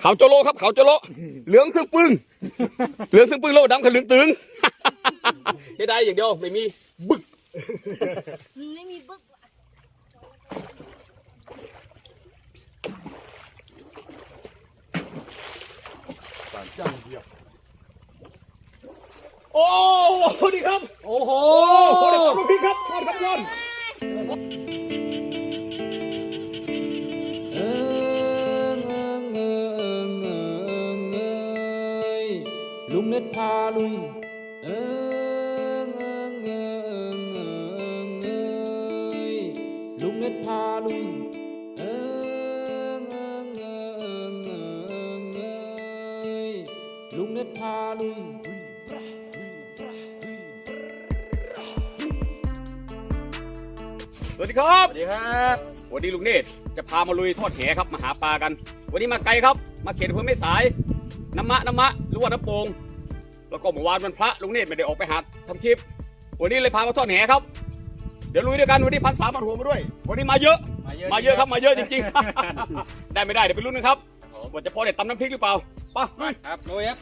เขาโจโลครับเขาโจโลเหลืองซึ่งปึ้งเหลืองซึ่งปึ้งโลดำกับเหลืองตึงใช่ได้อย่างเดียวไม่มีบึกไม่มีบึกโอ้ดีครับ โอ้โหโอ้โหเด็กตำลูกพี่ครับทอดครับทอด งเน็ตพาลุยสวัสดีครับ สวัสดีครับ วันนี้ลุงเนตรจะพามาลุยทอดแหครับมาหาปลากัน วันนี้มาไกลครับ มาเขตอำเพื่อไม่สาย น้ำมะน้ำมะหรือว่าน้ำโป่ง แล้วก็เมื่อวานวันพระลุงเนตรไม่ได้ออกไปหาทำคลิป วันนี้เลยพามาทอดแหครับ เดี๋ยวลุยด้วยกันวันนี้พันสามพันหัวมาด้วย วันนี้มาเยอะ มาเยอะครับมาเยอะจริงๆ ได้ไม่ได้เดี๋ยวไปลุ้นนะครับว่าจะพอได้ตำน้ำพริกหรือเปล่าไปลุยครับลุยครับ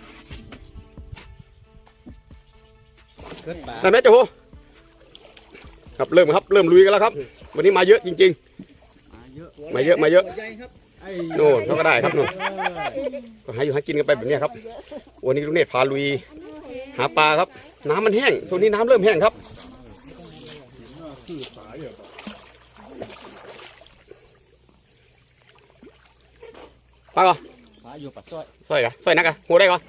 ขึ้นมาได้ไหมเจ้าโหครับเริ่มครับเริ่มลุยกันแล้วครับ วันนี้มาเยอะจริง ๆ มาเยอะมาเยอะไอ้โน่นเขาก็ได้ครับโน่นก็หาอยู่หากินกันไปแบบเนี้ยครับ วันนี้ลุงเนตรพาลุยหาปลาครับ น้ำมันแห้งช่วงนี้น้ำเริ่มแห้งครับปลาก่อนพาอยู่ปัดซ้อยสร้อยกะสร้อยนักอะหัวได้ก่อน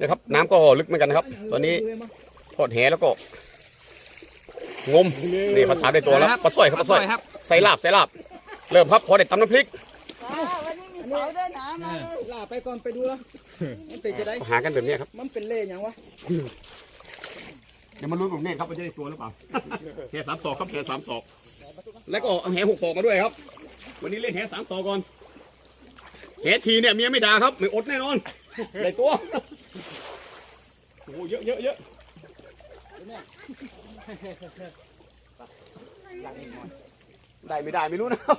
นะครับ น้ำก็ลึกเหมือนกันนะครับ ตอนนี้ทอดแหแล้วก็ งมนี่ภาษาได้ตัวแล้วปลาสร้อยครับปลาสร้อยครับใส่ลาบใส่ลาบ เริ่มครับพอได้ตำน้ำพริกวั นนี้มีเสาด้วยนะมาเลยล่าไปก่อนไปดูแล้วมันเป็นจะได้หากันแบบเนี้ยครับ มันเป็นเล่ยังวะเดี๋ยวมาลุ้นกับเนตรครับว่าจะได้ตัวหรือเปล่าแหสามศอกครับแหสามศอก แล้วก็เอาแหหกศอกมาด้วยครับ วันนี้เล่นแหสามศอกก่อนแหทีเนี่ยเมียไม่ด่าครับไม่อดแน่นอนได้ตัวโอ้โหเยอะเยอะเยอะได้ไม่ได้ไม่รู้นะครับ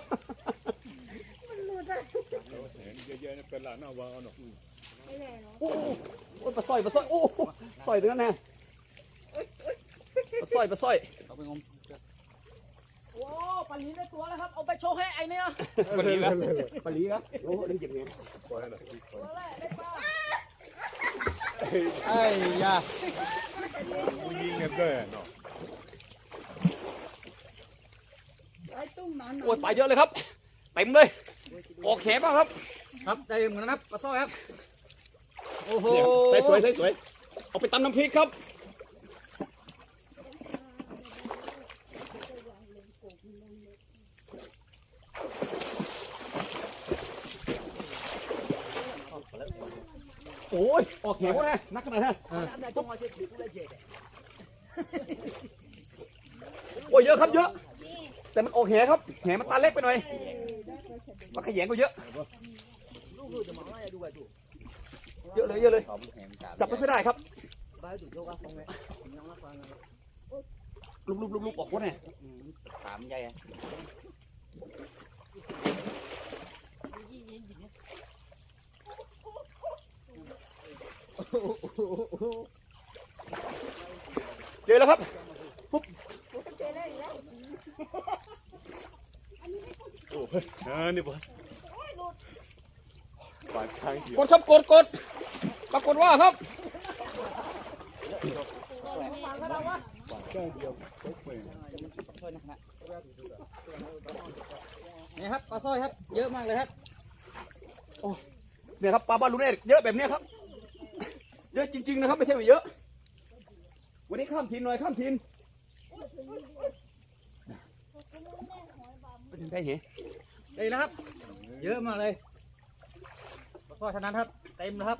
โอ้โหโอ้ยปลาสร้อยปลาสร้อยโอ้โหสร้อยตรงนั้นแน่ปลาสร้อยปลาสร้อยเอาไปงมโอ้ปลาหลีได้ตัวแล้วครับ เอาไปโชว์ให้ไอ้เนี่ยปลาลีครับปลาลีครับโอ้โหเล่นเก็บเงี้ยไอ้ยาไอ้ตุ้มมันโอ้ยปลาเยอะเลยครับเต็มเลยออกแขบ้างครับ ครับได้เหมือนกันนะครับปัดซ้อยครับ โอ้โหเนี่ยใส่สวยใส่สวย เอาไปตำน้ำพริกครับ โอ้ย ออกแขวะนะนักขนาดนั้นโอ้ยเยอะครับเยอะ แต่มันออกแหครับ แหมันตาเล็กไปหน่อยปลาขยงก็เยอะ เยอะเลยเยอะเลย จับไม่ค่อยได้ครับลุกลุกลุกลุกออกวะเนี่ยถามใหญ่อะเจอแล้วครับ กดครับกดกดปรากฏว่าครับนี่ครับปลาซ้อยครับ เยอะมากเลยครับเนี่ยครับปลาบ้านลุงเนตรเยอะแบบเนี้ยครับเยอะจริง ๆนะครับไม่ใช่ไม่เยอะ วันนี้ข้ามทินหน่อยข้ามทินไปถึงได้เหรนี่นะครับ เยอะมากเลย ปลาซ้อเท่านั้นครับเต็มแล้วครับ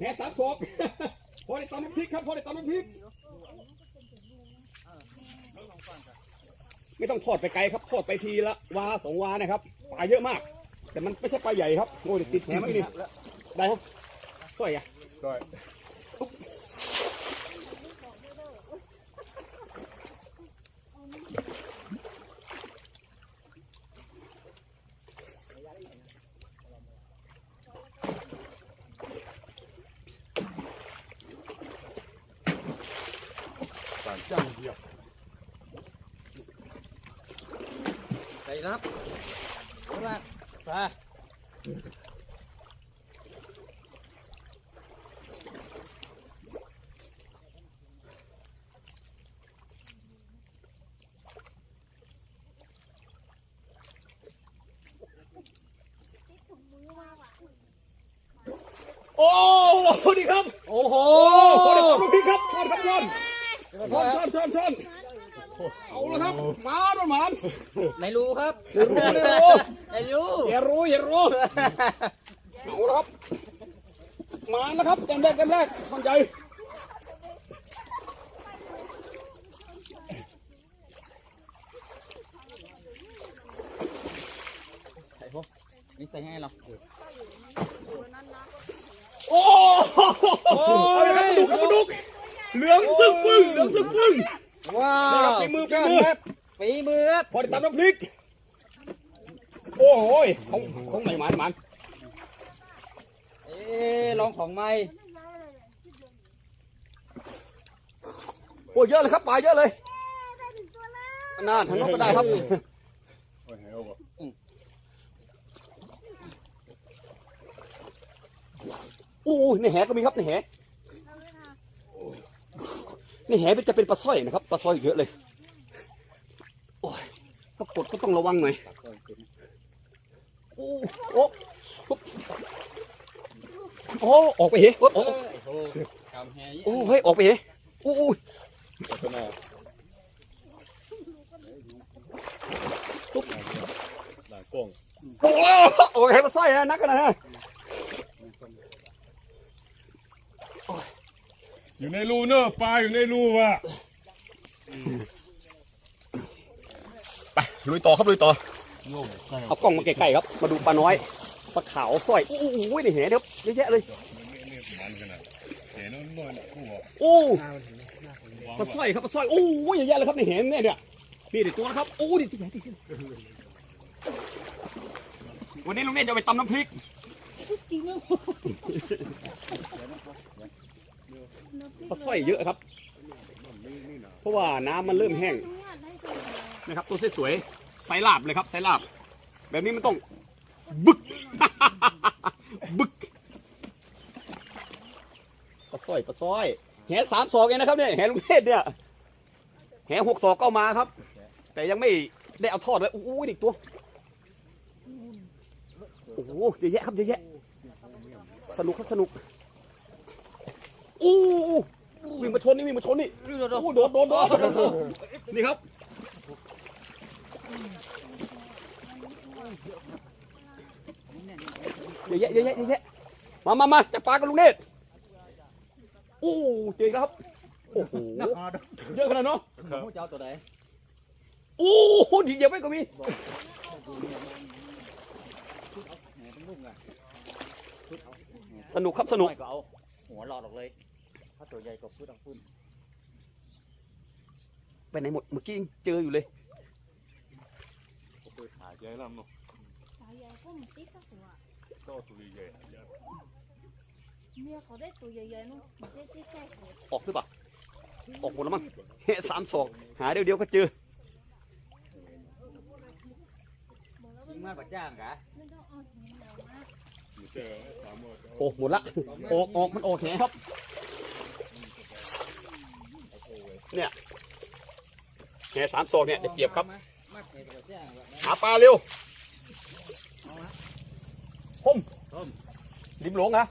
แหสามศอกพอได้ตำน้ำพริกครับพอได้ตำน้ำพริก ไม่ต้องทอดไปไกลครับทอดไปทีละวาสองวานะครับปลาเยอะมาก แต่มันไม่ใช่ปลาใหญ่ครับโอ้ยติดแหมไม่นี่ได้ครับสวยอะไปครับเอาละไป โอ้โหดีครับ โอ้โห โอ้โหเดี๋ยวลูกพี่ครับท่อนครับท่อนท่ อนท่อนท่อนท่อนเอาละครับมาด้วยหมานในรูครับเดี๋ยวรู้เดี๋ยวรู้ในรูอย่ารู้อย่ารู้เอาละครับมานะครับจำแรกจำแรกท่อนใหญ่ใส่พวกนี่ใส่ให้เราโอ้ เหลืองซึ่งปึ้งเหลืองซึ่งปึ้งว้านี่ครับวฝีมือสุดยฝีมือ ครับฝีมือครับพอได้ตำน้ำพริก โอ้โหยของของไหนหมานหมานเอ๊ะลองของใหม่โอ้เยอะเลยครับปลาเยอะเลยน่าทางโน้นก็ได้ครับ โอ้ยในแหก็มีครับในแห ในแหมันจะเป็นปลาสร้อยนะครับปลาสร้อยเยอะเลยโอ้ยถ้ากดก็ต้องระวังหน่อยโอ้โอ้โอ้ออกไปเหรอโอ้โอ้โอ้เฮ้ยออกไปเหรอโอ้ยโอ้โหโอ้ยให้มันสร้อยนะนักกันนะฮะ อยู่ในรูเนอะปลาอยู่ในรูว่ะไปลุยต่อครับลุยต่อเอากล้องมาใกล้ๆครับ มาดูปลาน้อยปลาขาวสร้อยโอ้โหนี่เห็นครับเยอะแยะเลยมันขนาดเห็นน้อยๆกูบอกโอ้ปลาสร้อยครับปลาสร้อยโอ้ยเยอะแยะเลยครับนี่เห็นเนี่ยเนี่ยนี่เด็ดตัวนะครับโอ้ดิที่ไหนที่ไหนวันนี้ลุงเนธจะไปตำน้ำพริก ปลาสร้อยเยอะครับ เพราะว่าน้ำมันเริ่มแห้งนะครับ ตัวสวยๆไซลาบเลยครับไซลาบ แบบนี้มันต้อง บึก บึกปลาสร้อยปลาสร้อยแหสามศอกเองนะครับเนี่ยแหลุงเทศเนี่ยแหหกศอกก็มาครับ แต่ยังไม่ได้เอาทอดเลยโอ้โหอีกตัวโอ้โหเยอะแยะครับเยอะแยะสนุกครับสนุกโอ้ งมาชนนี่วิ่งมาชนนี่โอ้โหโดดโดดโดดโดดนี่ครับเยอะแยะเยอะแยะเยอะแยะมามามาจับปลากันลุงเนตรโอ้เจ๋งครับโอ้โหเยอะขนาดเนาะผู้เจ้าตัวไหนโอ้โหดีเยอะไปก็มีสนุกครับสนุกก็เอาหัวหลอดออกเลย ถ้าตัวใหญ่ก็พูดเอาพูดไปไหนหมดเมื่อกี้ยังเจออยู่เลยไปหาใจลำเนาะสายใหญ่ก็มันติ๊กสักหัวก็ตัวใหญ่เมียเขาได้ตัวใหญ่ๆนู่นเจ๊เจ๊แจ๊หัวออกหรือเปล่าออกหมดแล้วมั้งเฮ้สามศอกหาเดียวเดียวๆก็เจอยิงมากกว่าจ้างกะไม่ต้องเอาหินเอามาเจอสามหมดโอ้หมดละออกออกมันออกแหครับ เนี่ยแหสามศอกเนี่ยได้เปรียบครับมากกว่าจ้างแบบนั้นหาปลาเร็วคมริมหลงฮะ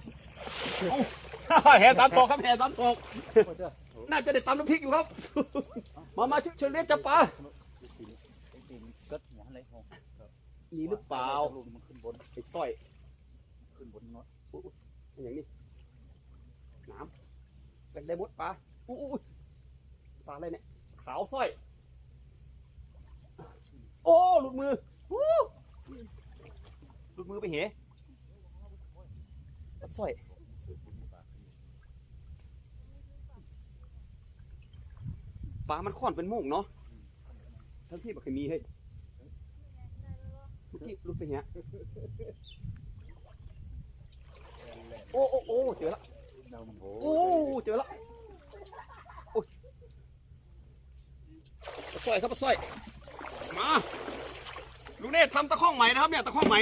เอ้าแห่สามศอกครับแห่สามศอกน่าจะได้ตำน้ำพริกอยู่ครับ มามาช่วยเชิญเรียกจับปลาก็หัวอะไรหัวมีหรือเปล่าลูกมันขึ้นบนไอ้สร้อยขึ้นบนน็อตอย่างนี้น้ำเป็นได้หมดปลาอู้อู้อู้ ปลาอะไรเนี่ย ขาวสร้อย โอ้ หลุดมือหลุดมือไปเหปลาสร้อยปลามันค่อนเป็นโม่งเนาะทั้งที่บ่เคยมีเฮ้ยเมื่อกี้หลุดไปเหี้ยโอ้โอ้โอ้เจอละโอ้เจอละโอ้ย สร้อยครับปลาสร้อยมาลุงเนตทำตะข้องใหม่นะครับเนี่ยตะข้องใหม่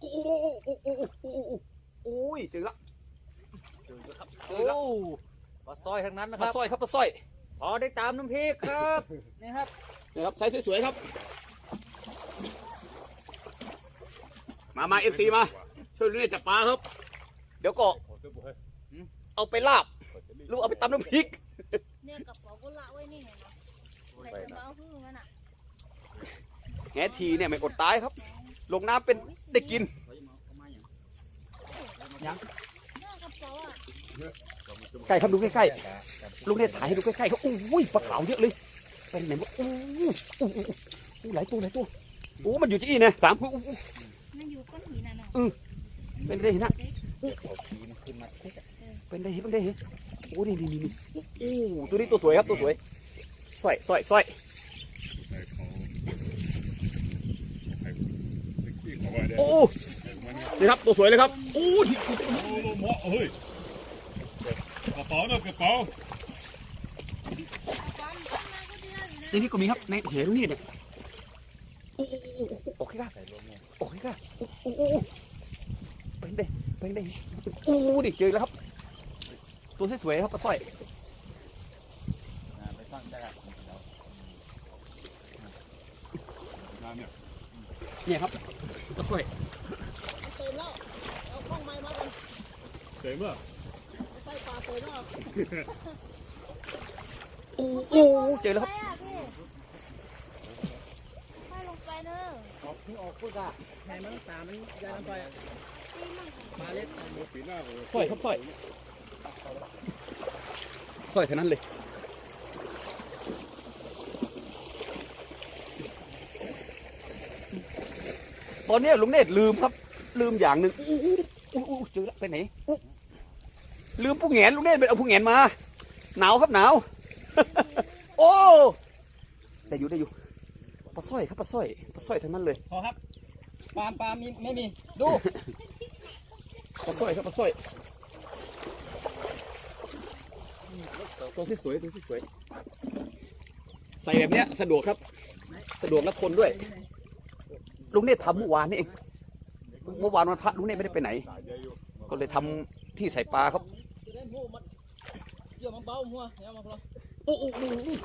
โอ้โหโอ้โหโอ้โหโอ้โหโอ้ยเจอละเจอล้วครับเจอล้วโอ้ปลาซอยทั้งนั้นนะปคลารับสร้อยครับปลาสร้อยพอได้ตามน้ำพริกครับนี่ครับนี่ครับไซส์สวยๆครับ มามาเอฟซีมาช่วยลุงเนตรจับปลาครับ เดี๋ยวก็เอาไปลาบ ลูกเอาไปตำน้ำพริก เนี่ยกระเป๋าก็ละไว้นี่ไงนะใครจะมาเอาพึ่งงั้นอะแหทีเนี่ยไม่อดตายครับ ลงน้ำเป็นได้กิน เนี่ยกระเป๋าอะใกล้ครับดูใกล้ๆลุงเนี่ยถ่ายให้ดูใกล้ๆครับอุ้ยปลาขาวเยอะเลยเป็นไหนวะอู้อู้อู้อู้หลายตัวหลายตัวโอ้มันอยู่ที่นี่นะสามคู่อู้อู้ มันอยู่ก้อนหินน่ะนะเป็นได้เห็นนะ เป็นได้เห็นเป็นได้เห็นโอ้นี่นี่นี่โอ้ตัวนี้ตัวสวยครับตัวสวยสร้อยสร้อยสร้อยไอ้ด้โอ้นี่ครับตัวสวยเลยครับโอ้ที่โอ้โหเฮ้ยกระเป๋าเนาะกระเป๋าในนี้ก็มีครับในเหวนี่เนี่ยโอ้โอ้โอเคครับโอเคครับโอ้โอ้เป็นได้เป็นได้โอ้ดิเจอแล้วครับ ตัวสวยๆครับปลาสร้อยงานเนี่ยเนี่ยครับปลาสร้อยเต็มแล้วเอาข้องไม้มากันเจ๋งป่ะใส่ปลาเต็มแล้วโอ้โอ้เจอแล้วครับไปอะพี่ไปลงไปเนอะออกที่ออกปุ๊บอะแม่มันตามันยายน้ำไปอะตีมั่งปลาเล็กปีหน้าเลยสร้อยครับสร้อย สร้อยเท่านั้นเลยตอนเนี้ยลุงเนตรลืมครับ ลืมอย่างหนึ่งอู้อู้อู้อู้เจอแล้วไปไหนอู้ลืมผู้แหงนลุงเนตรไปเอาผู้แหงนมา หนาวครับหนาว โอ้ได้อยู่ได้อยู่ปลาสร้อยครับปลาสร้อยปลาสร้อยทั้งนั้นเลยพอครับปลาปลามีไม่มีดูปลาสร้อยครับปลาสร้อย ตัวที่สวยตัวที่สวย ใส่แบบเนี้ยสะดวกครับ สะดวกและทนด้วย ลุงเนตรทำเมื่อวานนี่เองเมื่อวานวันพระลุงเนตรไม่ได้ไปไหนหลายเยอะอยู่ก็เลยทำที่ใส่ปลาครับจะได้หมูมันเกี่ยวมันเบาหัวเนี่ยมาพออู้อู้อู้อู้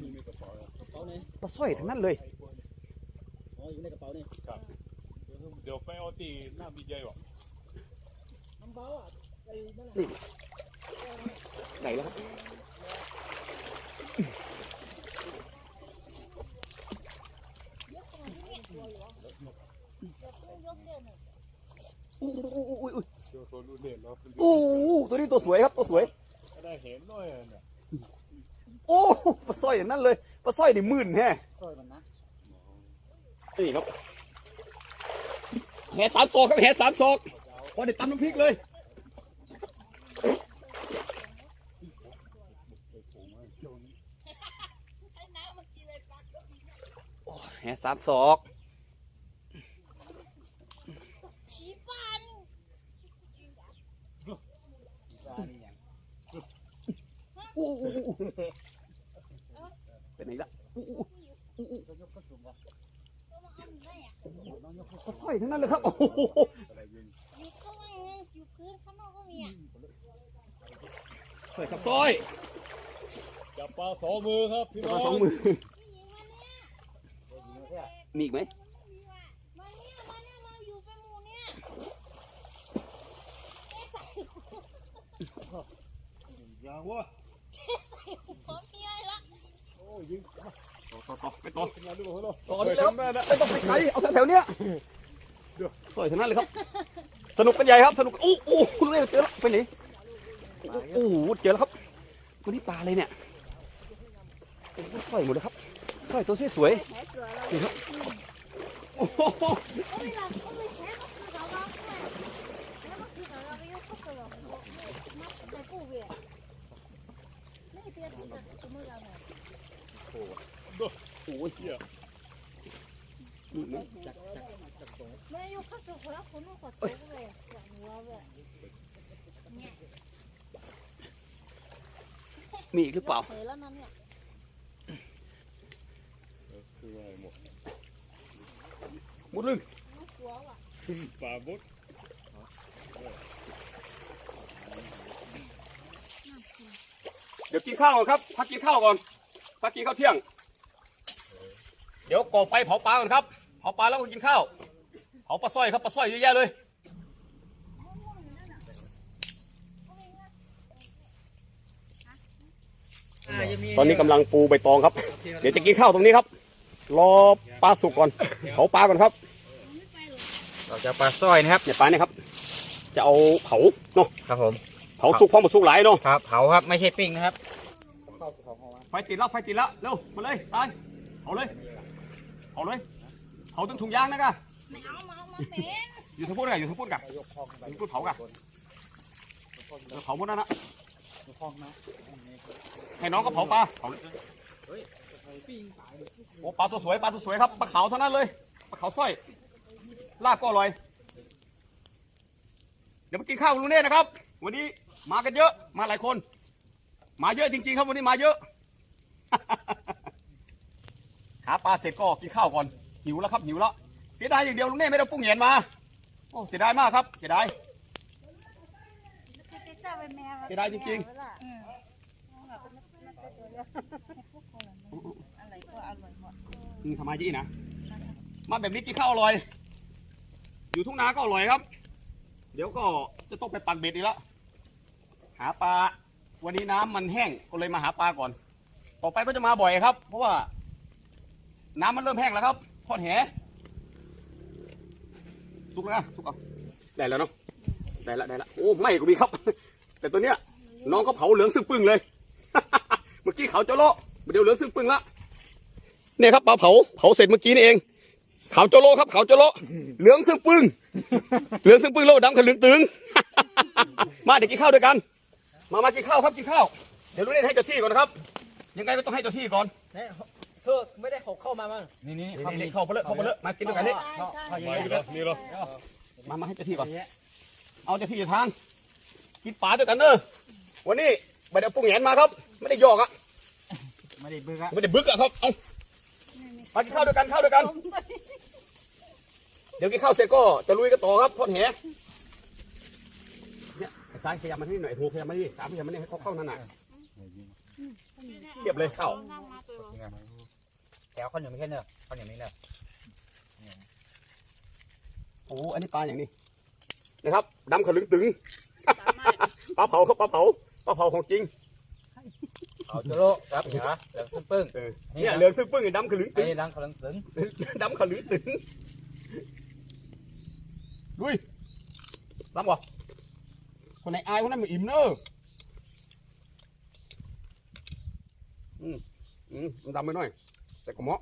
นี่มีกระเป๋ากระเป๋านี่ปลาสร้อยทั้งนั้นเลยอ๋ออยู่ในกระเป๋านี่เดี๋ยวไปเอาตีหน้าบีเจว่ะมันเบาอะไอ้นั่นแหละ ไหนแล้วครับอู้อู้อู้อู้อู้เดี๋ยวตัวรุ่นเด่นเราอู้อู้ตัวนี้ตัวสวยครับตัวสวยได้เห็นหน่อยเนี่ยโอ้ปลาสร้อยอย่างนั้นเลยปลาสร้อยนี่หมื่นแฮะซอยมันนะนี่ครับแหสามศอกครับแหสามศอกพอได้ตำน้ำพริกเลยโอ้แหสามศอก ชี้ฟัน ปลานี่อย่าง อู้อู้อู้อู้ไปไหนละอู้อู้ ก็ยกขึ้นสูงก่อน ก็มาเอาหนูได้อะต้องยกขึ้นปลาสร้อยทั้งนั้นเลยครับ โอ้โหอยู่ข้างในอยู่พื้นข้างนอกก็มีอะสร้อยครับสร้อยจับปลาสองมือครับพี่น้อมางสองมืองมาเนี่ยยิงแค่ มีอีกไหมมาเนี่ยมาเนี่ยมาอยู่เป็นหมู่เนี่ยเอ๊ะใส่หัวยังวะใส่หัวเมียละโอ้ยิงต่อต่อต่อไปต่อขึ้นมาดูเขาเนาะต่อนี่แล้วไม่ต้องไปไกลเอาแถวๆเนี้ยสวยทั้งนั้นเลยครับ สนุกกันใหญ่ครับสนุกอู้อู้คุณเรียกเจอแล้วไปไหนโอ้โหเจอแล้วครับวันนี้ปลาอะไรเนี่ยโอ้โหสร้อยหมดเลยครับ สร้อยตัวสวยแผลเกลือเราๆนี่ครับโอ้โหโอ้ยเราโอ้ยแผลก็คือเราเราแผลก็คือเราเราไม่ยกเข้าไปหรอกมัดใส่ปูเวียไม่เตี้ยที่จะตัวมือเราเนี่ยโอ้ยเหี้ยนี่นะไม่ยกเข้าไปคนละคนนู้นขอตัวเลยอย่างหัวเลยเนี่ยมีอีกหรือเปล่า เห็นแล้วนั่นเนี่ย คือว่าหมด หมดเลยไม่กลัวว่ะปลาบุดเดี๋ยวกินข้าวก่อนครับพักกินข้าวก่อนพักกินข้าวเที่ยง เดี๋ยวก่อไฟเผาปลาก่อนครับ เผาปลาแล้วก็กินข้าว เผาปลาสร้อยครับปลาสร้อยเยอะแยะเลยตอนนี้กำลังปูใบตองครับ เดี๋ยวจะกินข้าวตรงนี้ครับ รอปลาสุกก่อนเผาปลาก่อนครับ เราจะปลาสร้อยนะครับเนี่ยปลาเนี่ยครับ จะเอาเผาเนาะครับผมเผาสุกพร้อมกับสุกหลายเนาะครับเผาครับไม่ใช่ปิ้งนะครับไฟติดแล้วไฟติดแล้วเร็วมาเลยตายเผาเลยเผาเลยเผาตั้งถุงยางนะกะไม่เอามาเอามาเป็นอยู่ทั้งพูดกันอยู่ทั้งพูดกันอยู่พูดเผากันเออเผาหมดนั่นนะให้น้องก็เผาปลาเผาเลย โอ้ปลาตัวสวยปลาตัวสวยครับปลาขาวเท่านั้นเลยปลาขาวสร้อยลาบก็อร่อย เดี๋ยวมากินข้าวกับลุงเน่นะครับ วันนี้มากันเยอะมาหลายคน มาเยอะจริงๆครับวันนี้มาเยอะหาปลาเสร็จก็กินข้าวก่อนหิวแล้วครับหิวแล้วเสียดายอย่างเดียวลุงเน่ไม่ได้ปรุงเหย็นมาโอ้เสียดายมากครับ เสียดายเสียดายจริงอะไรก็ อร่อยหมดอืมทำไมยี่นะมาแบบนี้กินข้าวอร่อย อยู่ทุ่งนาก็อร่อยครับ เดี๋ยวก็จะต้องไปปักเบ็ดอีกแล้วหาปลาวันนี้น้ำมันแห้งก็เลยมาหาปลาก่อน ต่อไปก็จะมาบ่อยครับ เพราะว่า น้ำมันเริ่มแห้งแล้วครับทอดแหสุกแล้วนะสุกเอาได้แล้วเนาะได้ละได้ละโอ้ไม่ก็มีครับ แต่ตัวเนี้ยน้องเขาเผาเหลืองซึ่งปึ้งเลย เมื่อกี้เขาจะโละเดี๋ยวเหลืองซึ่งปึ้งละ เนี่ยครับปลาเผาเผาเสร็จเมื่อกี้นี่เองขาวโจโลครับขาวโจโลเหลืองซึ่งปึ้งเหลืองซึ่งปึ้งโลดำขลึงตึง มาเดี๋ยวกินข้าวด้วยกัน มามากินข้าวครับกินข้าวเดี๋ยวรู้เล่นให้เจ้าที่ก่อนนะครับ ยังไงก็ต้องให้เจ้าที่ก่อนเธอไม่ได้เขาเข้ามามั้งนี่นี่นี่นี่เข้าไปเลยเข้าไปเลยมากินด้วยกันนี่มาอีกแล้วนี่เหรอมามาให้เจ้าที่ก่อนเอาเจ้าที่อยู่ทางกินปลาด้วยกันเนอะวันนี้ไม่ได้เอาปุ้งแหนมาครับ ไม่ได้หยอกอะไม่ได้บึ้งครับไม่ได้บึกอะครับเอา มากินข้าวด้วยกันข้าวด้วยกัน เดี๋ยวกินข้าวเสร็จก็จะลุยกันต่อครับทอดแหเนี่ยไอ้ซ้ายขยับมาที่นี่หน่อยหัวขยับมาที่นี่สามขยับมานี่ให้เขาเข้านั่นน่ะเทียบเลยเข้าแถวข้าวเหนียวไม่ใช่เนอะข้าวเหนียวนี่เนอะโอ้โหอันนี้ปลาอย่างนี้นะครับดำขลึงตึงปลาเผาครับปลาเผาปลาเผาของจริง เผาจุโรครับเหรอเหลืองซึ่งปึ้งเออเนี่ยเหลืองซึ่งปึ้งไอ้ดำขลึงไอ้ตึงรังกำลังตึงดำขลึงตึงลุยรับวะคนไหนอายคนนั้นไม่อิ่มเนอะอืมอืมมันดำไปหน่อย แต่ก็เหมาะ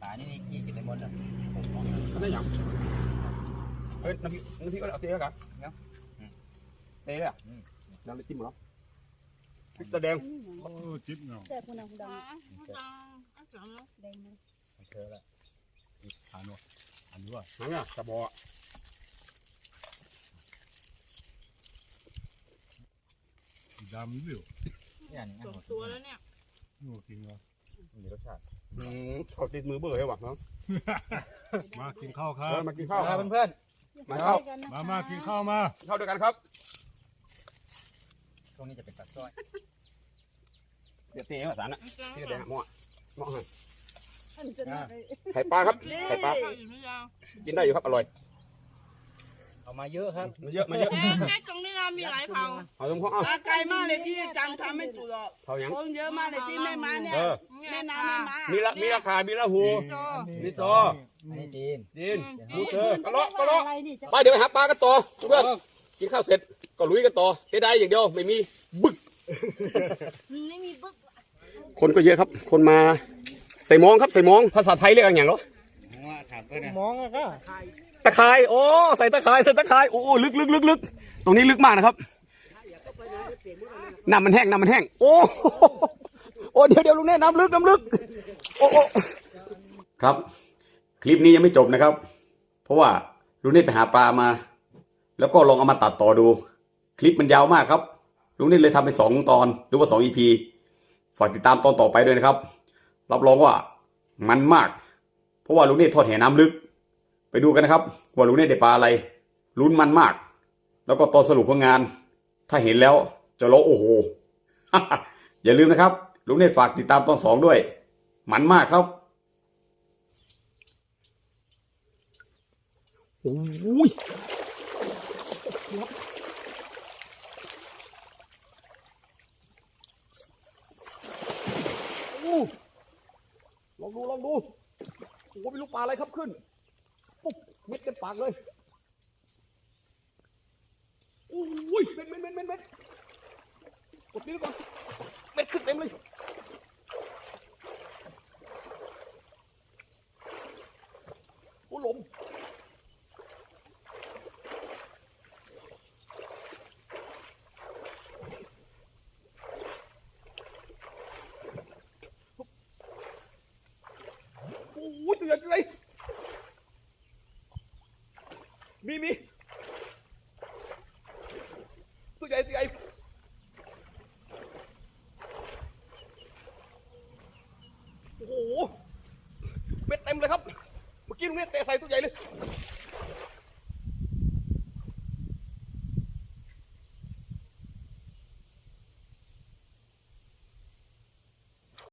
ปลานี่นี่กินได้หมดอะอันนั้นอย่างเฮ้ยน้ำพริกน้ำพริกก็เอาเตะแล้วกัน เนาะเตะเลยอะน้ำเลยจิ้มเหรอพริกตะแดงโอ้จิ๊บเนาะแต่คนนั้นดังเจอแล้วทานวะอันนี้ว่านั่นอะกระบอกดำเหลวนี่อันนี้สองตัวแล้วเนี่ยโอ้กินวะมีรสชาติอืมเขาติดมือเบื่อเลยวะเนาะมากินข้าวครัเอบอมากินข้าวครับเพื่อนมาข้าวมามากินข้าวมาข้าวด้วยกันครับ ๆตรงนี้จะเป็นปลาสร้อย เดี๋ยวเตะภาษาน่ะพริกตะแดงหม้อหม้อให้อันจะน่าไปไข่ปลาครับ ไข่ปลาข้าวอยู่ไม่ยาวกินได้อยู่ครับ อร่อย เอามาเยอะครับมันเยอะมันเยอะเอ๊ะแค่ตรงนี้เรามีหลายเผาเอาตรงพ่อเอามาไกลมากเลยพี่จำทำไม่ถูกหรอกเผายังคนเยอะมากเลยที่แม่ม้าเนี่ยเออแม่น้ำแม่ม้ามีละมีราคามีละหูโซมีซออันนี้จีนดินดูเธอกระเลาะกระเลาะอะไรนี่จะไปเดี๋ยวไปหาปลากันต่อเพื่อน กินข้าวเสร็จก็ลุยกันต่อเสียดายอย่างเดียวไม่มีบึก ไม่มีบึกคนก็เยอะครับ คนมาใส่มองครับใส่มองภาษาไทยเรียกอะไรอย่างเหรอถามเพื่อนนะมองอะก็ตะไคร้โอ้ใส่ตะไคร้ใส่ตะไคร้โอ้โอ้ลึกลึกลึกลึกตรงนี้ลึกมากนะครับน้ำมันแห้งน้ำมันแห้งโอ้โอ้เดี๋ยวเดี๋ยวลุงแน่น้ำลึกน้ำลึกโอ้โอ้ครับ คลิปนี้ยังไม่จบนะครับ เพราะว่าลุงเน่ไปหาปลามา แล้วก็ลองเอามาตัดต่อดู คลิปมันยาวมากครับ ลุงเนตรเลยทำเป็นสองตอนหรือว่าสองอีพีฝากติดตามตอนต่อไปด้วยนะครับ รับรองว่ามันมาก เพราะว่าลุงเนตทอดแหน้ำลึก ไปดูกันนะครับ ว่าลุงเนตได้ปลาอะไร ลุ้นมันมาก แล้วก็ตอนสรุปผลงาน ถ้าเห็นแล้วจะร้องโอ้โห อย่าลืมนะครับ ลุงเนตฝากติดตามตอนสองด้วย มันมากครับโอ้ย โอ้ลองดูลองดูโอ้ไม่รู้ปลาอะไรครับขึ้นปุ๊บเม็ดเต็มปากเลยโอ้ยเม็ดเม็ดเม็ดเม็ดเม็ดกดนี้ก่อนเม็ดขึ้นเต็มเลยโอ้หลม โอ้ยตัวใหญ่ตัวใหญ่มีมีตัวใหญ่ตัวใหญ่ นะครับ เมื่อกี้ลุงเนี่ยเตะใส่ตัวใหญ่เลย